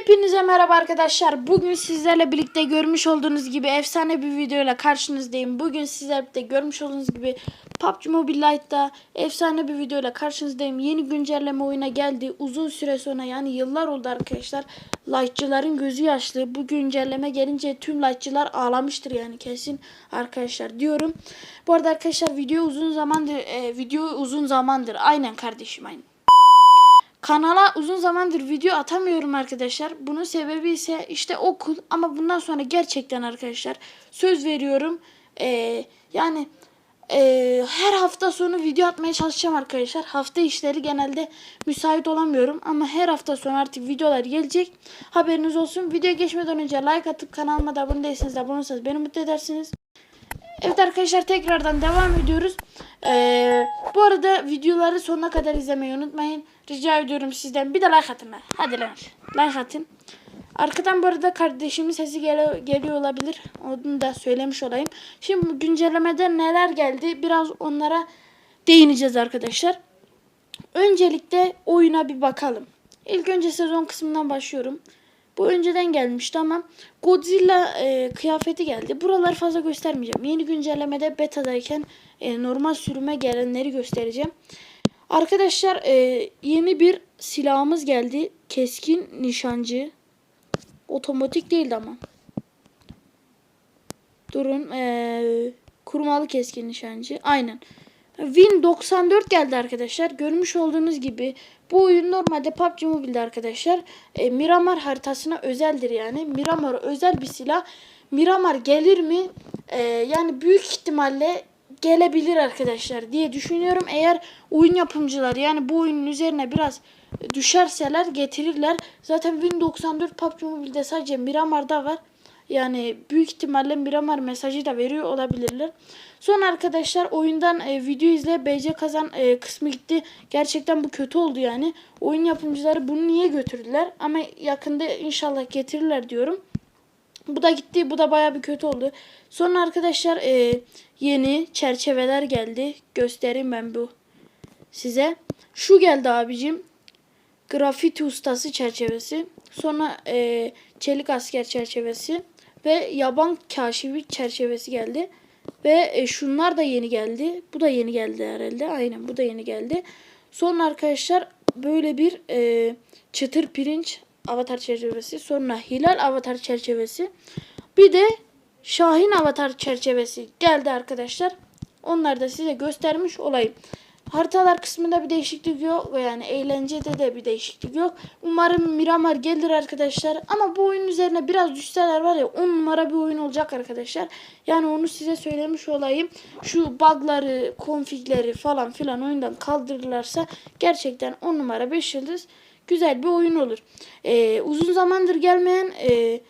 Hepinize merhaba arkadaşlar. Bugün sizlerle birlikte görmüş olduğunuz gibi efsane bir videoyla karşınızdayım. Bugün sizlerle birlikte görmüş olduğunuz gibi PUBG Mobile Lite'da efsane bir videoyla karşınızdayım. Yeni güncelleme oyuna geldi. Uzun süre sonra yani yıllar oldu arkadaşlar. Lite'cıların gözü yaşlı. Bu güncelleme gelince tüm Lite'cılar ağlamıştır yani kesin arkadaşlar diyorum. Bu arada arkadaşlar video uzun zamandır e, video uzun zamandır. Aynen kardeşim aynen. Kanala uzun zamandır video atamıyorum arkadaşlar. Bunun sebebi ise işte okul ama bundan sonra gerçekten arkadaşlar söz veriyorum. Ee, yani ee, her hafta sonu video atmaya çalışacağım arkadaşlar. Hafta işleri genelde müsait olamıyorum ama her hafta sonu artık videolar gelecek. Haberiniz olsun. Video geçmeden önce like atıp kanalıma da abone değilseniz de abone olursanız beni mutlu edersiniz. Evet arkadaşlar tekrardan devam ediyoruz. Ee, bu arada videoları sonuna kadar izlemeyi unutmayın. Rica ediyorum sizden bir de like atın. lan. Hadi lan. Like atın. Arkadan bu arada kardeşimin sesi gel- geliyor olabilir. Onu da söylemiş olayım. Şimdi güncellemede neler geldi biraz onlara değineceğiz arkadaşlar. Öncelikle oyuna bir bakalım. İlk önce sezon kısmından başlıyorum. Bu önceden gelmişti ama Godzilla e, kıyafeti geldi. Buraları fazla göstermeyeceğim. Yeni güncellemede betadayken e, normal sürüme gelenleri göstereceğim. Arkadaşlar e, yeni bir silahımız geldi. Keskin nişancı. Otomatik değildi ama. Durun. E, kurmalı keskin nişancı. Aynen. Win 94 geldi arkadaşlar. Görmüş olduğunuz gibi bu oyun normalde PUBG Mobile'de arkadaşlar e, Miramar haritasına özeldir yani. Miramar özel bir silah. Miramar gelir mi? E, yani büyük ihtimalle gelebilir arkadaşlar diye düşünüyorum. Eğer oyun yapımcıları yani bu oyunun üzerine biraz düşerseler getirirler. Zaten Win 94 PUBG Mobile'de sadece Miramar'da var. Yani büyük ihtimalle Miramar mesajı da veriyor olabilirler. Sonra arkadaşlar oyundan e, video izle BC kazan e, kısmı gitti. Gerçekten bu kötü oldu yani. Oyun yapımcıları bunu niye götürdüler? Ama yakında inşallah getirirler diyorum. Bu da gitti. Bu da baya bir kötü oldu. Sonra arkadaşlar e, yeni çerçeveler geldi. Göstereyim ben bu size. Şu geldi abicim. Grafiti ustası çerçevesi. Sonra e, çelik asker çerçevesi. Ve yaban kaşifi çerçevesi geldi. Ve e, şunlar da yeni geldi. Bu da yeni geldi herhalde. Aynen bu da yeni geldi. Sonra arkadaşlar böyle bir e, çıtır pirinç avatar çerçevesi. Sonra hilal avatar çerçevesi. Bir de Şahin avatar çerçevesi geldi arkadaşlar. Onları da size göstermiş olayım. Haritalar kısmında bir değişiklik yok. Yani eğlencede de bir değişiklik yok. Umarım Miramar gelir arkadaşlar. Ama bu oyun üzerine biraz düşseler var ya 10 numara bir oyun olacak arkadaşlar. Yani onu size söylemiş olayım. Şu bugları, konfigleri falan filan oyundan kaldırırlarsa gerçekten 10 numara 5 yıldız güzel bir oyun olur. Ee, uzun zamandır gelmeyen e,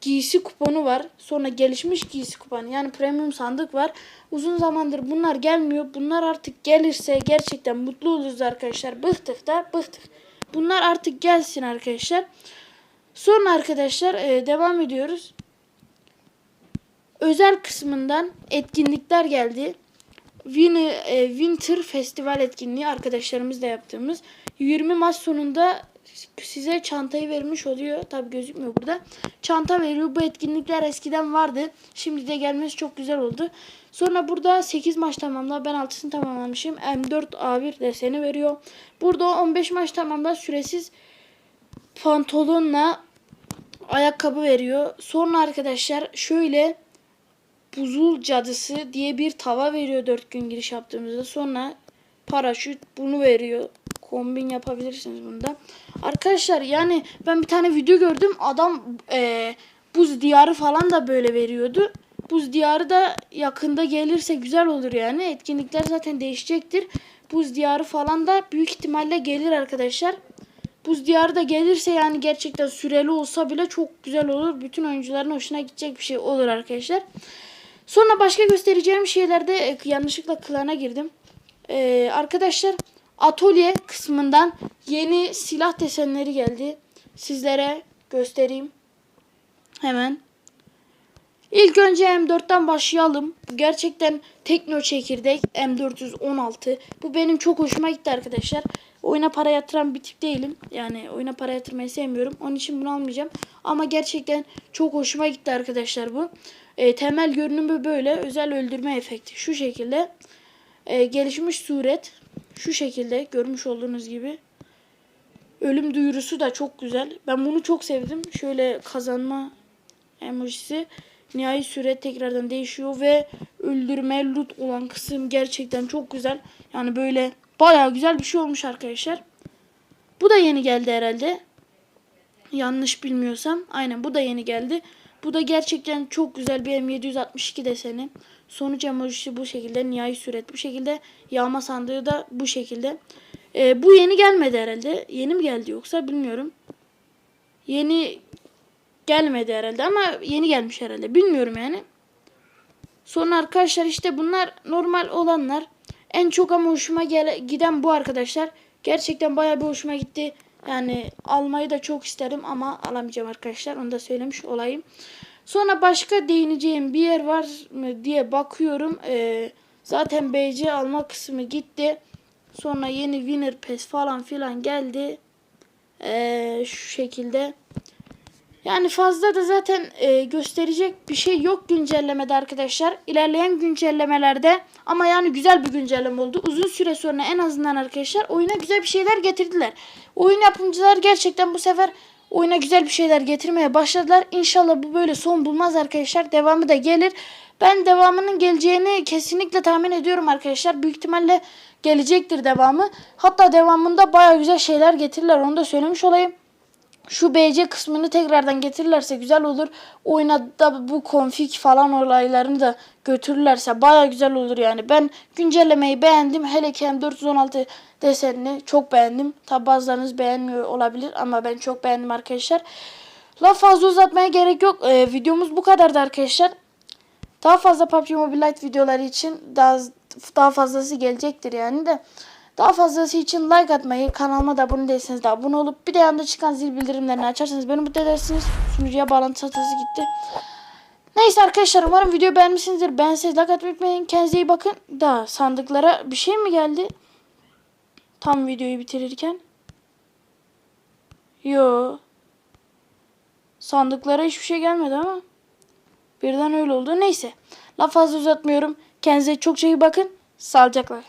giysi kuponu var. Sonra gelişmiş giysi kuponu yani premium sandık var. Uzun zamandır bunlar gelmiyor. Bunlar artık gelirse gerçekten mutlu oluruz arkadaşlar. Bıktık da bıktık. Bunlar artık gelsin arkadaşlar. Sonra arkadaşlar e, devam ediyoruz. Özel kısmından etkinlikler geldi. E, Winter Festival etkinliği arkadaşlarımızla yaptığımız 20 Mart sonunda size çantayı vermiş oluyor. Tabi gözükmüyor burada. Çanta veriyor. Bu etkinlikler eskiden vardı. Şimdi de gelmesi çok güzel oldu. Sonra burada 8 maç tamamla. Ben 6'sını tamamlamışım. M4 A1 deseni veriyor. Burada 15 maç tamamla süresiz pantolonla ayakkabı veriyor. Sonra arkadaşlar şöyle buzul cadısı diye bir tava veriyor 4 gün giriş yaptığımızda. Sonra paraşüt bunu veriyor. Kombin yapabilirsiniz bunda. Arkadaşlar yani ben bir tane video gördüm. Adam e, buz diyarı falan da böyle veriyordu. Buz diyarı da yakında gelirse güzel olur yani. Etkinlikler zaten değişecektir. Buz diyarı falan da büyük ihtimalle gelir arkadaşlar. Buz diyarı da gelirse yani gerçekten süreli olsa bile çok güzel olur. Bütün oyuncuların hoşuna gidecek bir şey olur arkadaşlar. Sonra başka göstereceğim şeylerde e, yanlışlıkla klana girdim. Ee, arkadaşlar atölye kısmından yeni silah desenleri geldi. Sizlere göstereyim. Hemen. İlk önce M4'ten başlayalım. Gerçekten tekno çekirdek M416. Bu benim çok hoşuma gitti arkadaşlar. oyuna para yatıran bir tip değilim. Yani oyuna para yatırmayı sevmiyorum. Onun için bunu almayacağım. Ama gerçekten çok hoşuma gitti arkadaşlar bu. E, temel görünümü böyle. Özel öldürme efekti şu şekilde. E, gelişmiş suret şu şekilde görmüş olduğunuz gibi. Ölüm duyurusu da çok güzel. Ben bunu çok sevdim. Şöyle kazanma emojisi. Nihai süre tekrardan değişiyor ve öldürme loot olan kısım gerçekten çok güzel. Yani böyle bayağı güzel bir şey olmuş arkadaşlar. Bu da yeni geldi herhalde. Yanlış bilmiyorsam. Aynen bu da yeni geldi. Bu da gerçekten çok güzel bir M762 deseni. Sonuç emojisi bu şekilde. Nihai süret bu şekilde. Yağma sandığı da bu şekilde. Ee, bu yeni gelmedi herhalde. Yeni mi geldi yoksa bilmiyorum. Yeni gelmedi herhalde ama yeni gelmiş herhalde. Bilmiyorum yani. Sonra arkadaşlar işte bunlar normal olanlar. En çok ama hoşuma giden bu arkadaşlar. Gerçekten bayağı bir hoşuma gitti. Yani almayı da çok isterim ama alamayacağım arkadaşlar. Onu da söylemiş olayım. Sonra başka değineceğim bir yer var mı diye bakıyorum. Ee, zaten BC alma kısmı gitti. Sonra yeni Winner Pass falan filan geldi. Ee, şu şekilde. Yani fazla da zaten e, gösterecek bir şey yok güncellemede arkadaşlar. İlerleyen güncellemelerde ama yani güzel bir güncelleme oldu. Uzun süre sonra en azından arkadaşlar oyuna güzel bir şeyler getirdiler. Oyun yapımcılar gerçekten bu sefer oyuna güzel bir şeyler getirmeye başladılar. İnşallah bu böyle son bulmaz arkadaşlar. Devamı da gelir. Ben devamının geleceğini kesinlikle tahmin ediyorum arkadaşlar. Büyük ihtimalle gelecektir devamı. Hatta devamında baya güzel şeyler getirirler. Onu da söylemiş olayım şu BC kısmını tekrardan getirirlerse güzel olur. Oyuna da bu config falan olaylarını da götürürlerse baya güzel olur yani. Ben güncellemeyi beğendim. Hele ki M416 desenini çok beğendim. Tabi bazılarınız beğenmiyor olabilir ama ben çok beğendim arkadaşlar. Laf fazla uzatmaya gerek yok. Ee, videomuz bu kadardı arkadaşlar. Daha fazla PUBG Mobile Lite videoları için daha daha fazlası gelecektir yani de. Daha fazlası için like atmayı, kanalıma da abone değilseniz de abone olup bir de yanında çıkan zil bildirimlerini açarsanız beni mutlu edersiniz. Sunucuya bağlantı hatası gitti. Neyse arkadaşlar umarım videoyu beğenmişsinizdir. Beğenseniz like atmayı unutmayın. Kendinize iyi bakın. Da sandıklara bir şey mi geldi? Tam videoyu bitirirken. Yo. Sandıklara hiçbir şey gelmedi ama. Birden öyle oldu. Neyse. Laf fazla uzatmıyorum. Kendinize çok iyi bakın. Sağlıcakla.